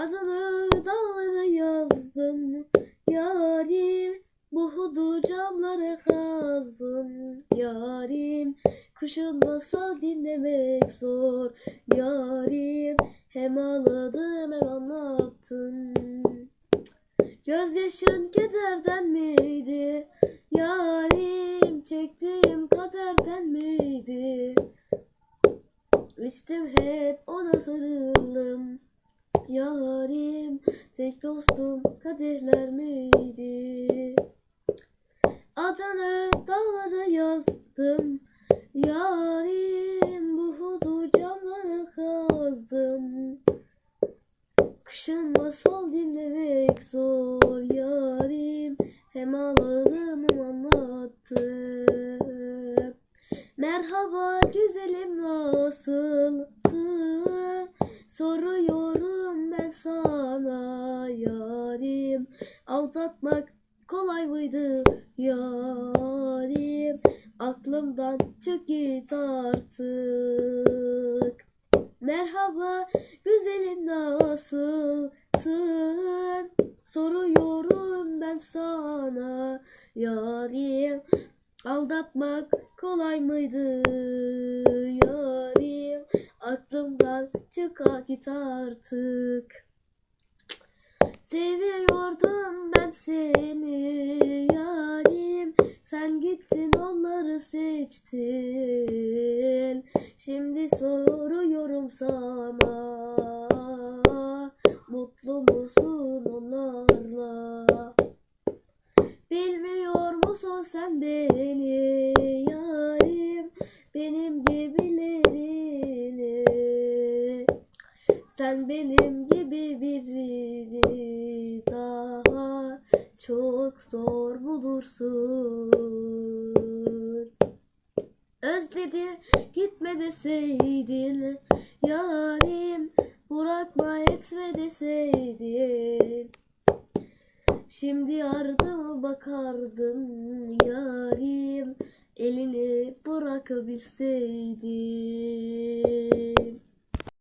Adını dağlara yazdım. Yarim Buhudu camları kazdım. Yarim Kuşun masal dinlemek zor. Yarim Hem ağladım hem anlattım Gözyaşın kederden miydi? Yarim Çektiğim kaderden miydi? İçtim hep ona sarıldım Yarim tek dostum kadehler miydi? Adana dağlara yazdım Yarim bu hudu camlara kazdım Kışın masal dinlemek zor yarim Hem ağladım hem anlattım Merhaba güzelim nasılsın? Soruyorum Aldatmak kolay mıydı yarim? Aklımdan çık git artık. Merhaba güzelim nasılsın? Soruyorum ben sana yarim. Aldatmak kolay mıydı yarim? Aklımdan çıka git artık Seviyordum ben seni yarim. Sen gittin onları seçtin. Şimdi soruyorum sana Mutlu musun onlarla? Bilmiyor musun sen beni yarim? Benim gibilerini. Sen benim gibi zor bulursun Özledim gitme deseydin yarim bırakma etme deseydin Şimdi ardıma bakardım yarim elini bırakabilseydim.